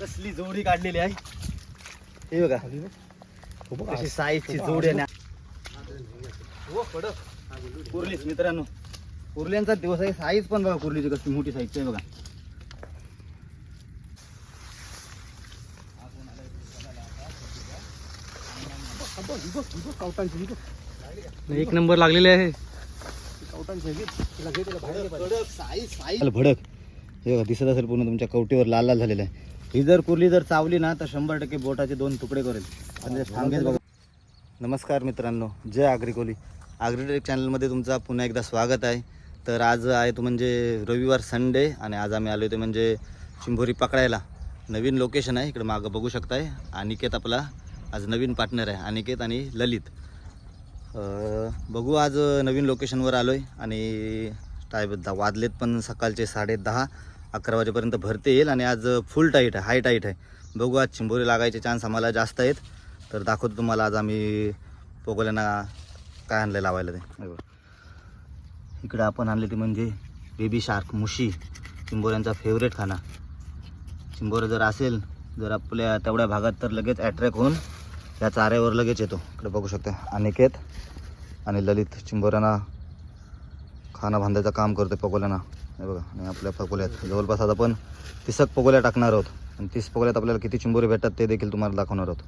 कसली जोडी काढलेली आहे. हे बघा. कशी साईजची जोडी आहे ना. हो कडक. कुर्लीच मित्रांनो. कुर्ल्यांचा दिवस आहे. साईज पण बघा कुर्लीची कसली मोठी साईजची आहे बघा. एक नंबर लागलेले आहे. साईज भडक. हे बघा दिसत असेल पूर्ण तुमच्या कवटीवर लाल लाल झालेलं आहे. ही जर कुर्ली जर चावली ना तर शंभर टक्के बोटाचे दोन तुकडे करेल. आणि बघा. नमस्कार मित्रांनो जय आग्रिकोली आग्रिटेक चॅनलमध्ये तुमचा पुन्हा एकदा स्वागत आहे. तर आज आहे तो म्हणजे रविवार संडे आणि आज आम्ही आलो ते म्हणजे चिंभोरी पकडायला. नवीन लोकेशन आहे इकडे मागं बघू शकताय. अनिकेत आपला आज नवीन पार्टनर आहे अनिकेत आणि ललित. बघू आज नवीन लोकेशनवर आलो आहे आणि काय वाजलेत पण सकाळचे साडे दहा अकरा वाजेपर्यंत भरते येईल आणि आज फुल टाईट आहे हाय टाईट आहे. बघू आज चिंबोरी लागायचे चान्स आम्हाला जास्त आहेत. तर दाखवतो तुम्हाला आज आम्ही पोगोल्यांना काय आणलं लावायला ते. हे इकडे आपण आणले ते म्हणजे बेबी शार्क मुशी चिंबोऱ्यांचा फेवरेट खाना. चिंबोरं जर असेल जर आपल्या तेवढ्या भागात तर लगेच अट्रॅक्ट होऊन या चाऱ्यावर लगेच येतो. इकडे बघू शकता अनिकेत आणि ललित चिंबोऱ्यांना खाना बांधायचं काम करतो पकोल्यांना बघा आणि आपल्या पकोल्यात जवळपास आता आपण तिसक पकोल्या टाकणार आहोत. आणि तीस पकोल्यात आपल्याला किती चिंबोरे भेटतात ते देखील तुम्हाला दाखवणार आहोत.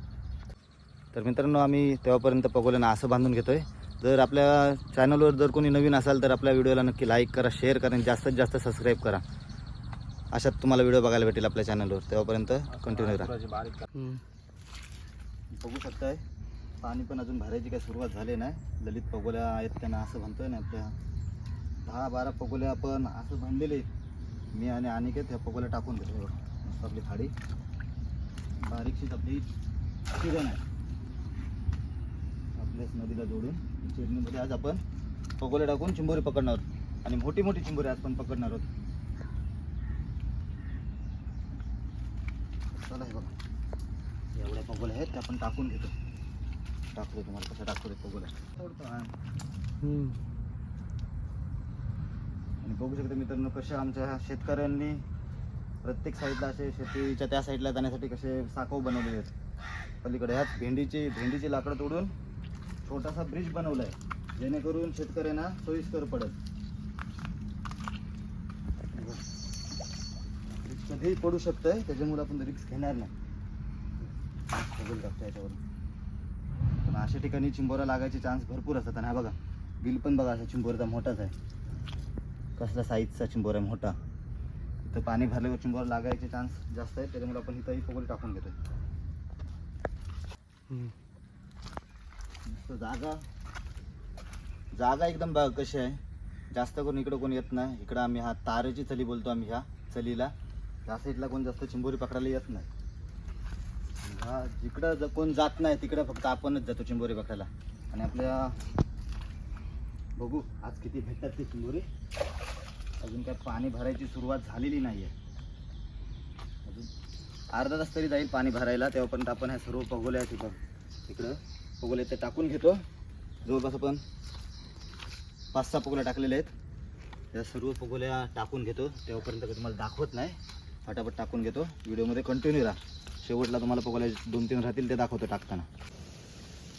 तर मित्रांनो आम्ही तेव्हापर्यंत पकोल्यांना असं बांधून घेतो आहे जर आपल्या चॅनलवर जर कोणी नवीन असाल तर आपल्या व्हिडिओला नक्की लाईक करा शेअर करा आणि जास्तीत जास्त सबस्क्राईब करा. अशात तुम्हाला व्हिडिओ बघायला भेटेल आपल्या चॅनलवर तेव्हापर्यंत कंटिन्यू राहा. बघू शकताय पाणी पण अजून भरायची काही सुरुवात झाली नाही. ललित पगोल्या आहेत त्यांना असं म्हणतोय ना आपल्या दहा बारा पगोल्या आपण असं बांधलेले मी आणि अनिकेत ह्या पगोल्या टाकून देतो मस्त आपली खाडी बारीकशीच आपली चिरण आहे. आपल्याच नदीला जोडून चिरणीमध्ये आज आपण पगोल्या टाकून चिंबोरी पकडणार आहोत. आणि मोठी मोठी चिंबोरी आज पण पकडणार आहोत. चला हे बघा. एवढ्या पगोल्या आहेत त्या आपण टाकून घेतो. टाकतो तुम्हाला कसं टाकतो ते पगोल्या सोडतो आणि बघू शकता मित्रांनो कशा आमच्या शेतकऱ्यांनी प्रत्येक साईडला असे शेतीच्या त्या साईडला जाण्यासाठी कसे साखव बनवले आहेत. पलीकडे ह्यात भेंडीची भेंडीची लाकडं तोडून छोटासा ब्रिज बनवला आहे जेणेकरून शेतकऱ्यांना सोयीस्कर पडेल. कधीही पडू शकतंय त्याच्यामुळे आपण रिक्स घेणार नाही. बघून टाकतो याच्यावर पण अशा ठिकाणी चिंबोरा लागायचे चान्स भरपूर असतात. आणि हा बघा बिल पण बघा असा चिंबोरचा मोठाच आहे. कसला साईजचा चिंबोर आहे मोठा. इथं पाणी भरल्यावर चिंबोर लागायचे चान्स जास्त आहे त्याच्यामुळे आपण इथंही पगोली टाकून मस्त जागा. जागा एकदम बघा कशी आहे. जास्त करून इकडं कोण येत नाही. इकडं आम्ही हा तारेची चली बोलतो आम्ही ह्या चलीला. त्या साईडला कोण जास्त चिंबोरी पकडायला येत नाही. हा जिकडं कोण जात नाही तिकडं फक्त आपणच जातो चिंबोरी पकडायला. आणि आपल्या बघू आज किती भेटतात ते चिंबोरी अजून काय पाणी भरायची सुरुवात झालेली नाही आहे अजून अर्धा तास तरी जाईल पाणी भरायला तेव्हापर्यंत आपण ह्या सर्व पगोल्या तिथं तिकडं पगोल्या ते टाकून घेतो. जवळपास आपण पाच सहा पगोल्या टाकलेल्या आहेत. त्या सर्व पगोल्या टाकून घेतो. तेव्हापर्यंत काही तुम्हाला दाखवत नाही. फटाफट टाकून घेतो. व्हिडिओमध्ये कंटिन्यू राहा. शेवटला तुम्हाला पगोल्या दोन तीन राहतील ते दाखवतो टाकताना.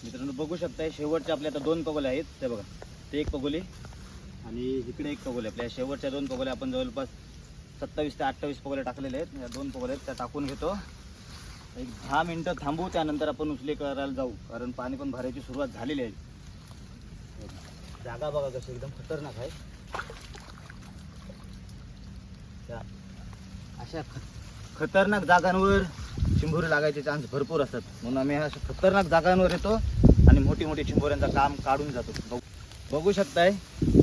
मित्रांनो बघू शकताय शेवटच्या आपल्या आता दोन पगोल्या आहेत. ते बघा. ते एक पगोले. आणि इकडे एक पगोले. आपल्या शेवटच्या दोन पगोले आपण जवळपास सत्तावीस ते अठ्ठावीस पगोले टाकलेले आहेत. या दोन पगोले आहेत त्या टाकून घेतो. एक दहा मिनटं थांबू त्यानंतर आपण उचले करायला जाऊ. कारण पाणी पण भरायची सुरुवात झालेली आहे. जागा बघा कशी एकदम खतरनाक आहे. त्या अशा ख- खतरनाक जागांवर चिंबोरी लागायचे चान्स भरपूर असतात. म्हणून आम्ही अशा खतरनाक जागांवर येतो आणि मोठी मोठी चिंबोऱ्यांचं काम काढून जातो. बघू- शकताय.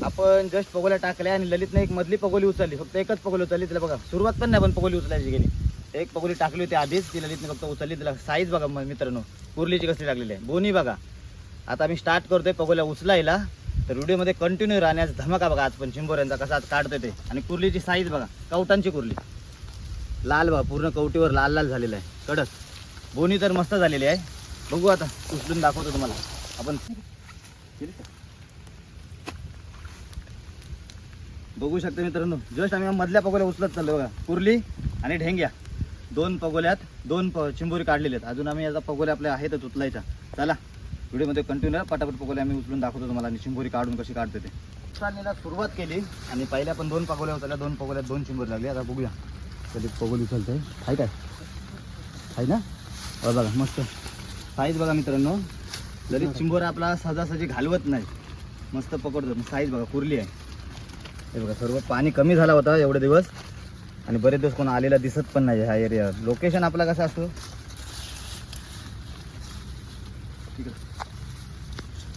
आपण जस्ट पगोल्या टाकल्या आणि ललितने एक मधली पगोली उचलली. फक्त एकच पगोली उचलली. तिला बघा सुरुवात पण नाही पण पगोली उचलायची गेली. एक पगोली टाकली होती आधीच ती ललितने फक्त उचलली. तिला साईज बघा मित्रांनो कुर्लीची कसली लागलेली आहे. बोनी बघा. आता आम्ही स्टार्ट करतोय पगोल्या उचलायला. तर व्हिडिओमध्ये कंटिन्यू राहण्यास धमाका बघा आज पण चिंबोऱ्यांचा कसा आज काढतोय ते. आणि कुर्लीची साईज बघा कवटांची कुर्ली. लाल बघा पूर्ण कवटीवर लाल लाल झालेलं आहे. कडक. बोनी तर मस्त झालेली आहे. बघू आता उचलून दाखवतो तुम्हाला. आपण बघू शकता मित्रांनो जस्ट आम्ही मधल्या पगोल्या उचलत चाललो बघा. कुर्ली आणि ढेंग्या. दोन पगोल्यात दोन प चिंबोरी काढलेले आहेत अजून आम्ही याचा पगोल्या आपल्या आहेतच उचलायचा. चला व्हिडिओमध्ये कंटिन्यू पटापट पगोल्या आम्ही उचलून दाखवतो तुम्हाला आणि चिंबोरी काढून कशी काढते ते. चालण्याला सुरुवात केली आणि पहिल्या पण दोन पगोल्या उचलल्या. दोन पगोल्यात दोन चिंबोरी लागली. आता बघूया. कधी पगोली उचलते. आहे काय? आहे ना? हो बघा मस्त. साईज बघा मित्रांनो. जरी चिंबोरा आपला सहजासहजी घालवत नाही मस्त पकडतो. साईज बघा कुरली आहे. हे बघा सर्व पाणी कमी झाला होता एवढे दिवस. आणि बरेच दिवस कोण आलेला दिसत पण नाही हा एरिया लोकेशन आपला कसं असतो?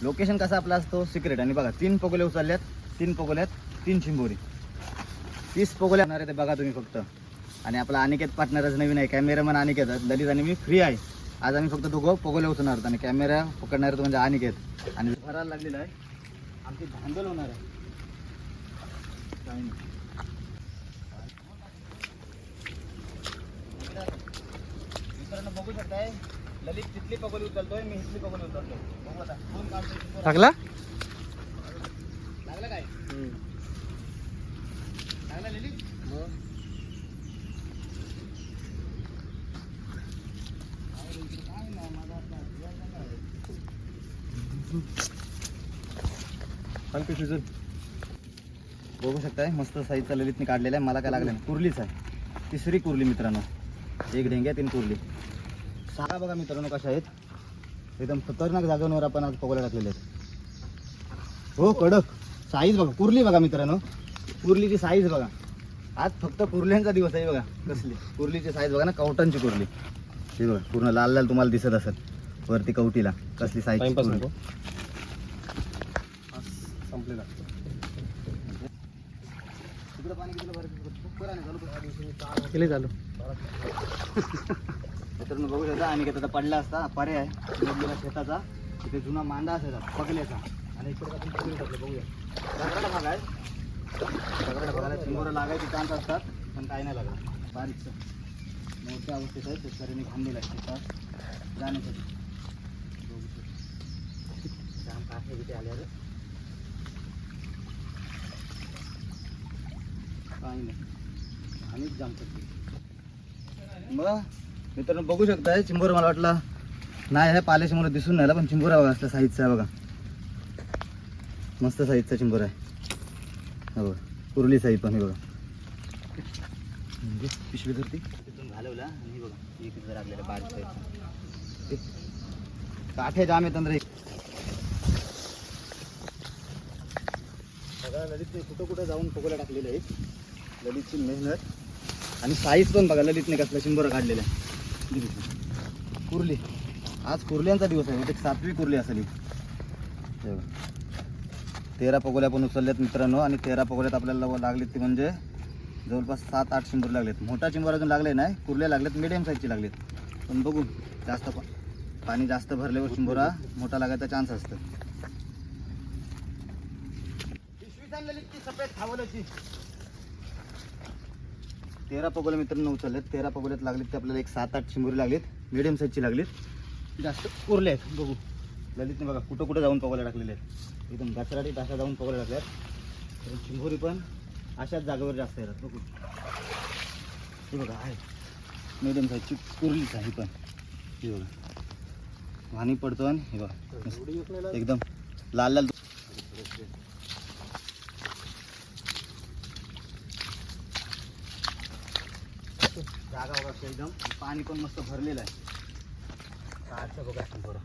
लोकेशन कसा आपला असतो? सिक्रेट आणि बघा तीन पगोले उचलल्यात. तीन पगोल्यात तीन शिंबोरी. तीस पगोल्या होणार आहे ते बघा तुम्ही फक्त. आणि आपला अनिकेत पार्टनरच नवीन आहे. कॅमेरामॅन अनिकेत. ललित आणि मी फ्री आहे. आज आम्ही फक्त दोघं पगोले उचलणार आहोत. आणि कॅमेरा पकडणार तो म्हणजे अनिकेत. आणि भरायला लागलेला आहे. आमची धांदल होणार आहे. बघू शकताय ललित तिथली पगोली उचलतोय मी इथली पगोली उचलतोय बघू आता काढतोय चिंबोरा. टाकला लागला काय लागला ललित बघू शकताय. मस्त साईजचा ललितने काढलेला आहे. मला काय लागलं नाही. कुर्लीच आहे. तिसरी कुर्ली मित्रांनो. एक ढेंग्या तीन कुर्ली. सहा बघा मित्रांनो कशा आहेत. एकदम खतरनाक जागांवर आपण आज पगोल्या टाकलेले आहेत. हो कडक. साईज बघा. कुर्ली बघा मित्रांनो. कुर्लीची साईज बघा. आज फक्त कुर्ल्यांचा दिवस आहे बघा. कसली? कुर्लीची साईज बघा ना कवटांची कुर्ली. ही बघा पूर्ण लाल लाल तुम्हाला दिसत असेल. वरती कवटीला. कसली साईज संपलेला तिकडं पाणी किती भरायचं बरं नाही, चालू कर. केले चालू. मित्रांनो बघू शकता आणि आता पडला असता पर्याय. निघलेला शेताचा तिथे जुना मांडा असायचा पगल्याचा. आणि इकडे आपण पगडी टाकलं बघूया. दगडाला भाग आहे. दगडाला भागाला चिंबोरं लागायचे चान्स असतात पण काही नाही लागत. बारीकचं मोठ्या अवस्थेत आहे शेतकऱ्यांनी खांदेला आहे शेतात जाण्यासाठी. बघू शकता. काठे बिठे आले काही नाही आणिच जाम करते मग मित्रांनो बघू शकताय चिंबोर मला वाटला नाही आहे पाल्याशी मला दिसून नाही पण चिंबोरा बघा असला साईजचा आहे बघा. मस्त साईजचा चिंबोर आहे. हो कुरली साईज पण हे बघा. म्हणजे पिशवी धरती. तिथून घालवला आणि बघा एक जर लागलेलं बारीक काठे जाम येतात रे बघा ललितने कुठं कुठं जाऊन पकोल्या टाकलेले आहेत. ललितची मेहनत. आणि साईज पण बघा ललितने कसला शंभर काढलेला आहे कुर्ली. आज कुर्ल्यांचा दिवस आहे एक सातवी कुर्ली असेल तेरा पगोल्या पण उचलल्यात मित्रांनो आणि तेरा पगोल्यात आपल्याला लागलेत ते म्हणजे जवळपास सात आठ शिंबर लागलेत. मोठा शिंबर अजून लागले नाही कुर्ल्या लागलेत मिडियम साईजचे लागलेत. पण बघू जास्त पा- पाणी जास्त भरल्यावर शिंबोरा मोठा लागायचा चान्स असतो. सफेद तेरा पगोल्या मित्रांनो उचललेत. तेरा पगोल्यात लागलेत ते आपल्याला एक सात आठ चिंबोरी लागलीत. मिडियम साईजची लागलीत. जास्त उरले आहेत बघू. ललितने बघा कुठं कुठं जाऊन पगोल्या टाकलेले आहेत. एकदम गचराटी टाका जाऊन पगोल्या टाकल्यात चिंबोरी पण अशाच जागेवर जास्त येतात बघू. हे बघा आहे. मिडियम साईजची कुरलीच आहे पण. हे बघा. पाणी पडतो आणि हे बघा. एकदम लाल लाल अशी एकदम. पाणी पण मस्त भरलेलं आहे. काढचं बघा थोडं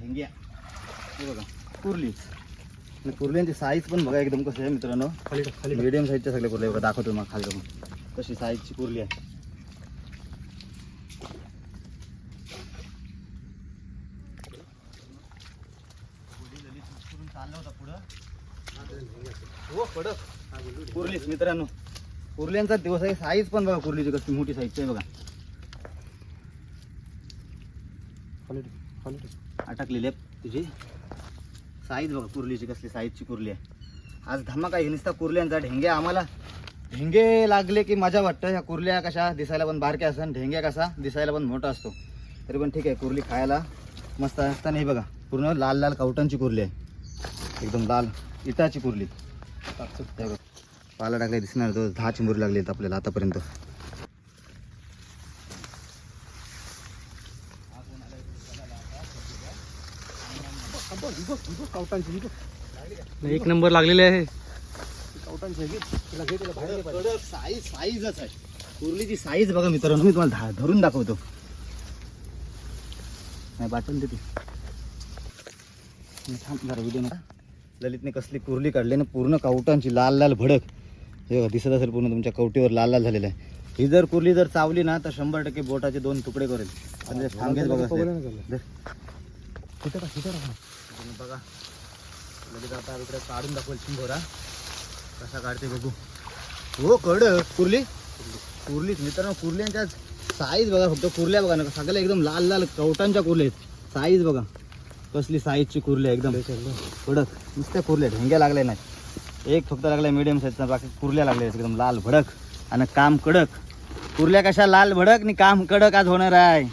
ढेंग्या हे बघा कुर्ली. आणि कुर्ल्यांची साईज पण बघा एकदम कसं आहे मित्रांनो. खाली खाली. मीडियम साईजच्या सगळ्या कुर्ल्या बघा दाखवतो मग खाली जाऊन कशी साईजची कुर्ली आहे. हो कडक. कुर्लीच मित्रांनो. कुर्ल्यांचा दिवस आहे साईज पण बघा कुर्लीची कसली मोठी साईजची आहे बघा. अटकलेली आहे तुझी साईज बघा कुर्लीची कसली साईजची कुर्ली आहे. आज धमाका आहे नुसता कुर्ल्यांचा ढेंगे आम्हाला. ढेंगे लागले की मजा वाटतं. ह्या कुर्ल्या कशा दिसायला पण बारक्या असतात ढेंग्या कसा दिसायला पण मोठा असतो. तरी पण ठीक आहे कुर्ली खायला मस्त असताना हे बघा पूर्ण लाल लाल कवटांची कुर्ली आहे. एकदम लाल इटाची कुर्ली. हे बघा. पाला टाकाय दिसणार तो दहा चिंबूर लागलेत आपल्याला आतापर्यंत. एक नंबर लागलेले आहे. साईजच आहे कुर्लीची साईज बघा मित्रांनो मी तुम्हाला धरून दाखवतो. नाही पाठवून देते. थांब जरा व्हिडिओ ललितने कसली कुर्ली काढली ना पूर्ण कावटांची लाल लाल भडक. हे बघा दिसत असेल पूर्ण तुमच्या कवटीवर लाल लाल झालेलं आहे. ही जर कुर्ली जर चावली ना तर शंभर टक्के बोटाचे दोन तुकडे करेल. थांबेच बघा. धर. बघा. लगेच आता इकडे काढून दाखवेल शिंगोरा. कसा काढते बघू. हो कड कुर्ली. कुर्लीच मित्रांनो कुर्ल्यांच्या साईज बघा फक्त कुर्ल्या बघा ना सगळ्या एकदम लाल लाल कवटांच्या कुर्ल्या आहेत. साईज बघा. कसली साईजची कुर्ली आहे एकदम. कडक. नुसत्या कुर्ल्या ढेंग्या लागल्या नाही एक फक्त लागला मिडियम साईजचा बाकी कुर्ल्या लागल्या आहेत एकदम लाल भडक आणि काम कडक. कुर्ल्या कशा लाल भडक आणि काम कडक आज होणार आहे.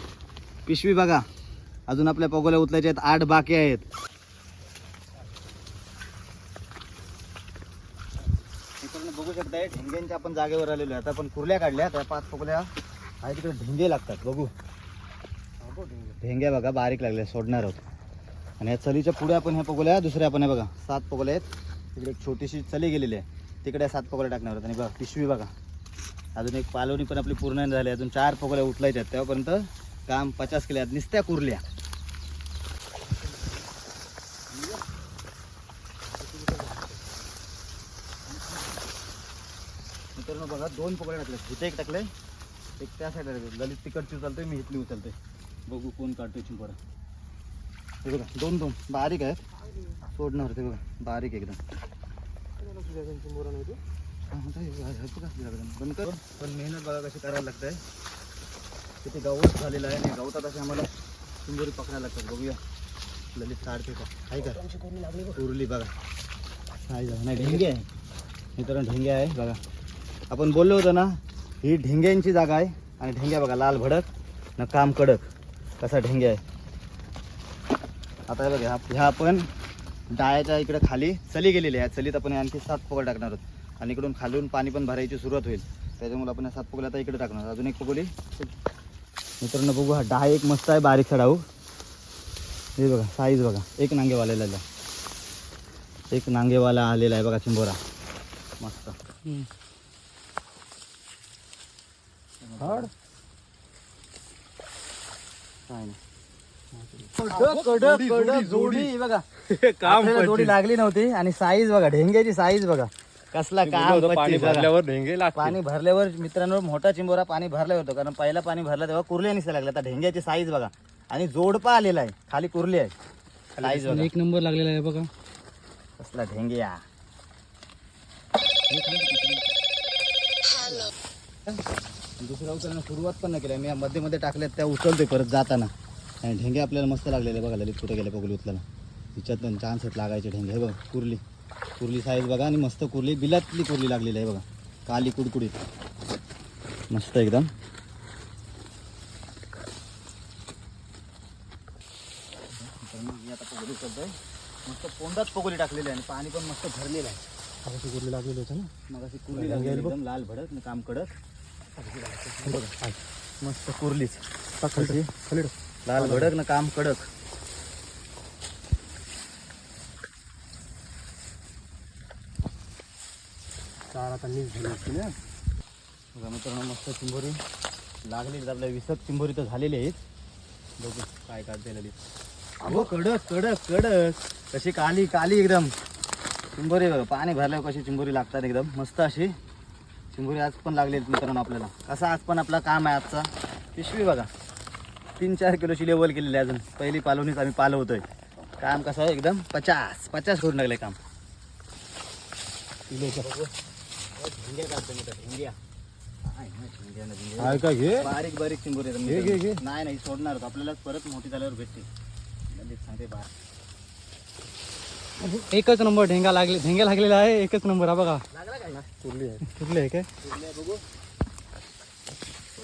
पिशवी बघा. अजून आपल्या पगोल्या उतलायच्या आहेत आठ बाकी आहेत. बघू शकताय ढेंग्यांच्या आपण जागेवर आलेलो आहे. आता आपण कुर्ल्या काढल्या त्या पाच पगोल्या आहे तिकडे ढेंगे लागतात बघू. ढेंग्या बघा बारीक लागल्या सोडणार आहोत. आणि या चलीच्या पुढे आपण ह्या पगोल्या दुसऱ्या आपण हे बघा सात पगोल्या आहेत. तिकडे एक छोटीशी चली गेलेली आहे. तिकडे सात पकोड्या टाकणार आहोत. आणि बघा पिशवी बघा. अजून एक पालवणी पण आपली पूर्ण झाली अजून चार पकोड्या उठलायच्या आहेत तेव्हापर्यंत काम पचास केल्या आहेत. नुसत्या कुरल्या. मित्रांनो बघा दोन पगड्या टाकले इथे एक टाकले. एक त्या साईडला टाकले. ललित तिकडची उचलते मी इथली उचलते बघू कोण काढतोय चिंपरा हे बघा दोन दोन. बारीक आहेत. सोडणार ते बघा. बारीक एकदम. हा, म्हणता हे बघा, हे बघा, हे बघा. बंद कर. पण मेहनत बघा कशी करायला लागत आहे किती गवत झालेलं आहे आणि गवतात असे आम्हाला चिंबोरी पकडायला लागतात. बघूया. ललित काढते का? आहे का? उरली बघा. नाही ढेंगे आहे. मित्रांनो ढेंगे आहे बघा. आपण बोललो होतो ना ही ढेंग्यांची जागा आहे. आणि ढेंग्या बघा लाल भडक ना काम कडक. कसा ढेंगे आहे. आता हे बघा ह्या आपण डाळ्याच्या इकडे खाली चली गेलेली आहे. चलीत आपण आणखी सात पगड टाकणार आहोत. आणि इकडून खालून पाणी पण भरायची सुरुवात होईल. त्याच्यामुळे आपण सात पगोली आता इकडे टाकणार अजून एक पगोली मित्रांनो बघू हा डाळ एक मस्त आहे बारीक डाऊ हे बघा साईज बघा. एक नांगेवालेला आहे. एक नांगेवाला आलेला आहे बघा चिंबोरा. मस्त. काय नाही. कडक कडक कडक जोडी बघा. आपल्याला जोडी लागली नव्हती आणि साईज बघा ढेंग्याची साईज बघा. कसला काम पाणी पच्चीस बघा. भरल्यावर ढेंगे लागते. पाणी भरल्यावर मित्रांनो मोठा चिंबोरा पाणी भरल्यावर होतो कारण पहिला पाणी भरला तेव्हा कुर्ल्या निसा लागला आता ढेंग्याची साईज बघा. आणि जोडपा आलेला आहे खाली कुर्ली आहे. साईज बघा. एक नंबर लागलेला आहे बघा. कसला ढेंग्या दुसऱ्या उचलण्याला सुरुवात पण नाही केली. मी या मध्ये मध्ये टाकल्यात त्या उचलतोय परत जाताना. आणि ढेंगे आपल्याला मस्त लागलेले बघा ललित कुठे गेले बघू उचलायला तिच्यात पण चान्स आहेत लागायचे ढेंगे हे बघा कुर्ली. कुर्ली साईज बघा आणि मस्त कुर्ली बिलातली कुर्ली लागलेली आहे बघा काली कुडकुडीत. मस्त एकदम. मी आता पगोली मस्त पोंडात पगोली टाकलेली आहे आणि पाणी पण मस्त भरलेलं आहे. कुर्ली लागलेली होतं ना? मग अशी कुर्ली लागली एकदम लाल भडक काम कडक. बघा, मस्त कुर्लीच. लाल भडक ना काम कडक. चार आता नीट झाली असते ना बघा मित्रांनो मस्त चिंबोरी. लागलेली आपल्या विसक चिंबोरी तर झालेली आहेत. बघू काय काढते ललित अहो कडक कडक कडक. कशी काली काली एकदम. चिंबोरी बघा पाणी भरल्यावर कशी चिंबोरी लागतात एकदम. मस्त अशी. चिंबोरी आज पण लागलेली मित्रांनो आपल्याला. कसा आज पण आपला काम आहे आजचा. पिशवी बघा. तीन चार किलोची लेवल केलेली आहे अजून. पहिली पालवणीच आम्ही पालवतोय. काम कसं आहे? एकदम पचास पचास करून लागले काम. ना, ना, बारीक बारीक घे. नाही नाही सोडणार. आपल्याला परत मोठी झाल्यावर भेटते. सांगते बाहेर. एकच नंबर ढेंगा लागले ढेंगा लागलेला आहे एकच नंबर हा बघा. लागला काय? कुर्ली आहे. काय? बघू.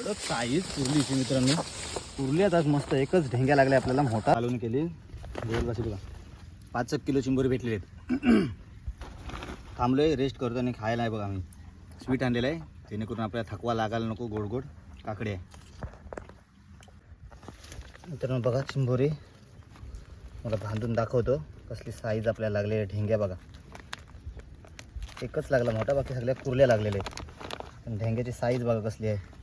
साईज कुर्लीची मित्रांनो. कुर्ली आता मस्त एकच ढेंग्या लागल्या आपल्याला मोठा. घालून केली. जवळपास बघा. पाच एक किलो चिंबोरी भेटलेली आहेत. थांबलोय रेस्ट करतो आणि खायला आहे बघा आम्ही. स्वीट आणलेलं आहे. जेणेकरून आपल्याला थकवा लागायला नको गोड गोड काकडे आहे. मित्रांनो बघा चिंबोरी. मला बांधून दाखवतो. कसली साईज आपल्याला लागलेली आहे ढेंग्या बघा. एकच लागला मोठा बाकी सगळ्या कुर्ल्या लागलेल्या आहेत. पण ढेंग्याची साईज बघा कसली आहे.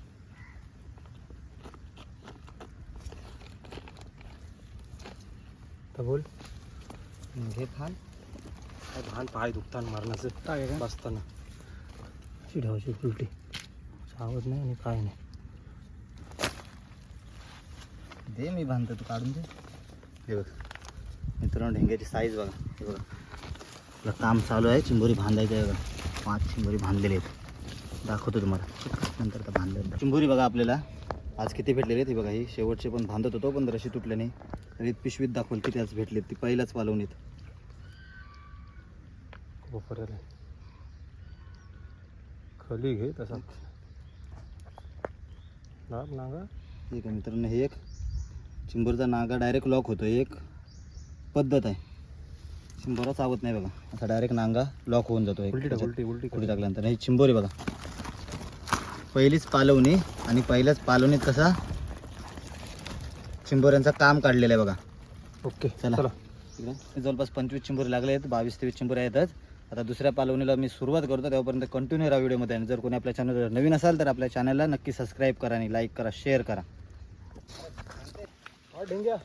तर बोल. हे फान काय भान पाय दुखताना मारण्याचं काय? बसताना. चिडावची उलटी. सावध नाही आणि काय नाही. दे मी बांधतो तू काढून दे. हे बघ. मित्रांनो ढेंग्याची साईज बघा. हे बघा. आपलं काम चालू आहे. चिंबोरी बांधायचं आहे बघा. पाच चिंबोरी बांधलेले आहेत. दाखवतो तुम्हाला. नंतर तर बांधले चिंबोरी बघा आपल्याला. आज किती भेटलेले आहेत? हे बघा ही शेवटचे पण बांधत होतो पण रशी तुटले तरी पिशवीत दाखवलं किती आज भेटलेत ती पहिल्याच पालवणीत वापरायला खाली घे तसा. लाभ नागा. ठीक आहे मित्रांनो हे एक. चिंबोरचा नागा डायरेक्ट लॉक होतो एक पद्धत आहे. चिंबोरा चावत नाही बघा. असा डायरेक्ट नांगा लॉक होऊन जातो एक उलटी टाक. उलटी उलटी कुठे टाकल्यानंतर. हे चिंबोरी बघा. पहिलीच पालवणी आणि पहिल्याच पालवणीत कसा चिंबोऱ्यांचं काम काढलेलं आहे बघा. ओके चला. इकडे. जवळपास पंचवीस चिंबोरी लागले आहेत बावीस तेवीस चिंबोरी आहेतच आता दुसऱ्या पालवणीला मी सुरुवात करतो तेव्हापर्यंत कंटिन्यू राहा व्हिडिओमध्ये आणि जर कोणी आपल्या चॅनलवर नवीन असाल तर आपल्या चॅनलला नक्की सबस्क्राईब करा आणि लाईक करा शेअर करा. ढेंग्या.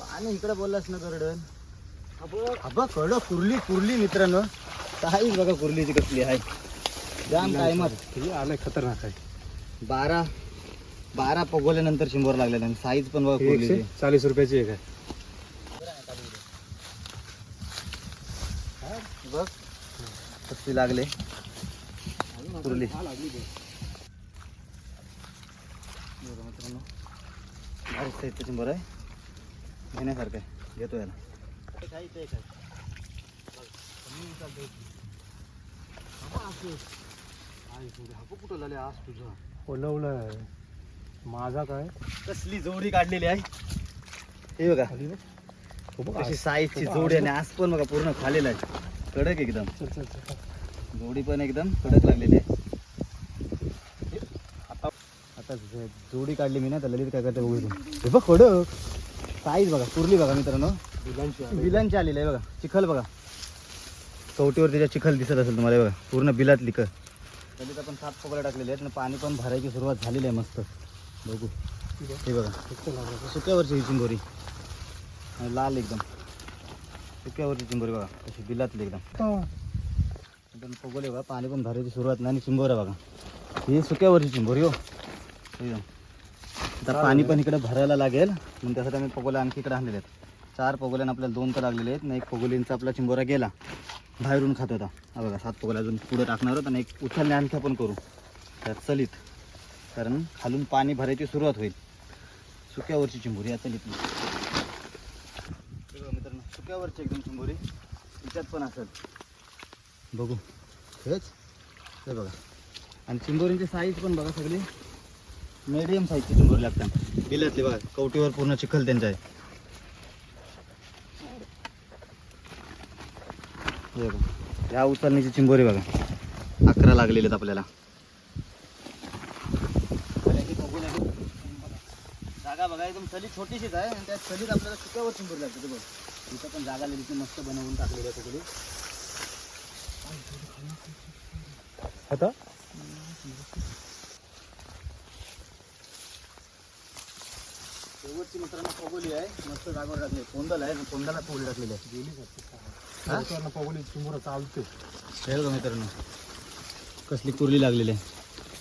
पाणी इकडे बोललास ना करडण अबा कड कुर्ली कुर्ली मित्रांनो. काही बघा कुर्लीची कसली आहे. जाम टायमात आलंय खतरनाक आहे. बारा बारा पगोल्यानंतर शिंबोर लागलेला आणि साईज पण बघा कुर्लीची. चाळीस रुपयाची एक आहे. बघ कसली लागले. कुर्ली मित्रांनो शिंबोर आहे. घेण्यासारखं आहे. घेतो याला कुठं झाले आज तुझा ओलवलं माझा काय? कसली जोडी काढलेली आहे. हे बघा. बघ. हो. साईजची जोडी आणि आज पण बघा पूर्ण खालेला आहे. कडक एकदम. जोडी पण एकदम कडक लागलेली आहे. आता जोडी काढली मी ना तर ललित काय करते बघू. हे कडक साईज बघा कुर्ली बघा मित्रांनो. बिलांची आलेली आहे बघा चिखल बघा. कवटीवर त्याच्या चिखल दिसत असेल तुम्हाला बघा पूर्ण बिलात लिक ललित आपण सात पकडे टाकलेले आहेत पाणी पण भरायची सुरुवात झालेली आहे मस्त. बघू. हे बघा. सुक्यावरची ही चिंबोरी. लाल एकदम. सुक्यावरची चिंबोरी बघा कशी बिलातली एकदम. एकदम पगोले बघा पाणी पण भरायची सुरुवात नाही आणि चिंबोऱ्या बघा. ही सुक्यावरची चिंबोरी हो. आता पाणी पण इकडे भरायला लागेल. म्हणून त्यासाठी आम्ही पगोल्या आणखी इकडे आणलेले आहेत. चार पगोल्यानं आपल्याला दोन तर लागलेले आहेत. आणि एक पगोलींचा आपला चिंबोरा गेला. बाहेरून खात होता. हा बघा सात पगोल्या अजून पुढे टाकणार आहोत आणि एक उचलणे आणखी आपण करू. त्यात चलीत. कारण खालून पाणी भरायची सुरुवात होईल. सुक्यावरची चिंबोरी या बघा मित्रांनो सुक्यावरची एकदम चिंबोरी. तिच्यात पण असेल. बघू. हेच हे बघा. आणि चिंबोरींची साईज पण बघा सगळी. मीडियम साईजची चिंबोरी लागतात. बिलातले बघा कवटीवर पूर्ण चिखल त्यांचा आहे. हे ह्या उचलण्याची चिंबोरी बघा. अकरा लागलेले आहेत आपल्याला. जागा बघा एकदम सली छोटीशीच आहे आणि त्या सलीत आपल्याला सुक्यावर चिंबोरी लागते बघ. इथं पण जागा लिहिली मस्त बनवून टाकलेली आहे सगळी. आता? मित्रांनो पगोली आहे. मस्त जागेवर टाकली. कोंदल आहे. कोंदला पोळी टाकलेली आहे. गेली हा? पगोली चिमुरा चालते हे बघा मित्रांनो? कसली कुर्ली लागलेली आहे.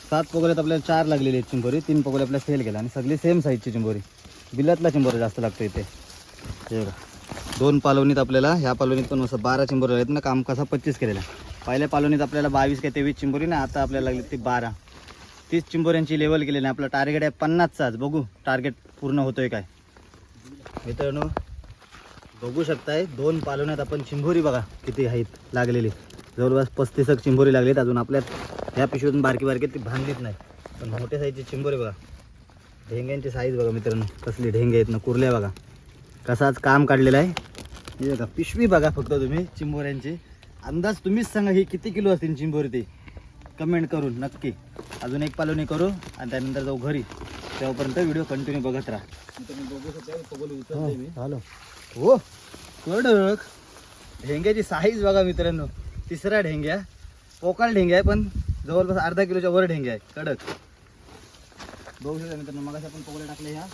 सात पगोल्यात आपल्याला चार लागलेली आहेत चिंबोरी. तीन पगोले आपल्याला फेल गेला आणि सगळी सेम साईजची चिंबोरी. बिलातला चिंबोरा जास्त लागतो इथे. हे बघा. दोन पालवणीत आपल्याला ह्या पालवणीत पण मस्त बारा चिंबोरी आहेत ना. काम कसा पच्चीस केलेला. पहिल्या पालवणीत आपल्याला बावीस काय तेवीस चिंबोरी ना आता आपल्याला लागली ती बारा. तीस चिंबोऱ्यांची लेवल केलेली आहे आपलं टार्गेट आहे पन्नासचाच बघू टार्गेट पूर्ण होतोय काय. मित्रांनो बघू शकताय दोन पालवण्यात आपण चिंबोरी बघा किती आहेत लागलेली. जवळपास पस्तीस एक चिंबोरी लागलीत. अजून आपल्या ह्या पिशवीतून बारकी बारकी ती भांगलीत नाही. पण मोठ्या साईजची चिंबोरी बघा. ढेंग्यांची साईज बघा मित्रांनो. कसली ढेंगे आहेत ना कुर्ल्या बघा. कसाच आज काम काढलेलं आहे. हे बघा पिशवी बघा फक्त तुम्ही चिंबोऱ्यांची. अंदाज तुम्हीच सांगा ही किती किलो असतील चिंबोरी ती. कमेंट करून नक्की. अजून एक पालोनी करू आणि त्यानंतर जाऊ घरी. तेव्हापर्यंत व्हिडिओ कंटिन्यू बघत राहा. हो, बघू हो कडक. ढेंग्याची साईज बघा मित्रांनो. तिसरा ढेंग्या. पोकाळ ढेंग्या आहे पण जवळपास अर्धा किलोच्या वर ढेंग्या आहे. कडक. बघू शकता मित्रांनो मग आपण पोकळे टाकले ह्या.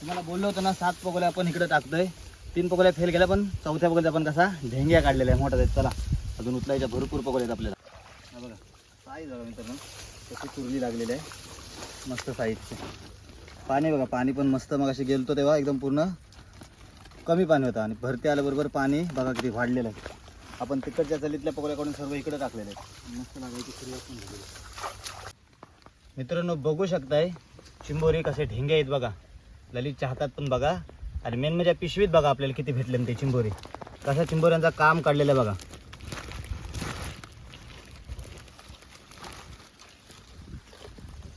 तुम्हाला बोललो होतो ना सात पकोल्या आपण इकडे टाकतोय. तीन पकोल्या फेल गेल्या पण चौथ्या पकोल्यात आपण कसा ढेंग्या काढलेल्या आहे मोठ्या आहेत. चला. अजून उचलायच्या भरपूर पकोल्या आहेत आपल्याला. बघा. साईज बघा मित्रांनो कशी चुरली लागलेली आहे. मस्त साईजची पाणी बघा पाणी पण मस्त मग अशी गेलतो तेव्हा एकदम पूर्ण कमी पाणी होतं आणि भरती आल्याबरोबर पाणी बघा किती वाढलेलं आहे. आपण तिकडच्या चलीतल्या पकोड्याकडून सर्व इकडे टाकलेलं आहे. मस्त लागायची सुरुवात पण आहे. मित्रांनो बघू शकताय चिंबोरी कसे ढेंगे आहेत बघा. ललितच्या हातात पण बघा. आणि मेन म्हणजे पिशवीत बघा आपल्याला किती भेटले ते चिंबोरी. कशा चिंबोऱ्यांचा काम काढलेलं आहे बघा.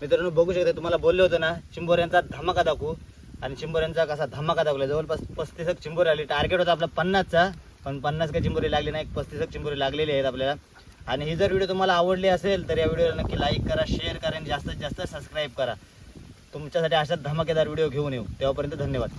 मित्रांनो बघू शकता तुम्हाला बोलले होतं ना चिंबोऱ्यांचा धमाका दाखवू. आणि चिंबोऱ्यांचा कसा धमाका दाखवला. जवळपास पस्तीसक चिंबोरी आली. टार्गेट होता आपला पन्नासचा पण पन्नास काही चिंबोरी लागली नाही पस्तीसक चिंबोरी लागलेली आहेत आपल्याला. आणि ही जर व्हिडिओ तुम्हाला आवडली असेल तर या व्हिडिओला नक्की लाईक करा शेअर करा आणि जास्तीत जास्त सबस्क्राईब करा. तुमच्यासाठी अशाच धमाकेदार व्हिडिओ घेऊन येऊ. तेव्हापर्यंत धन्यवाद.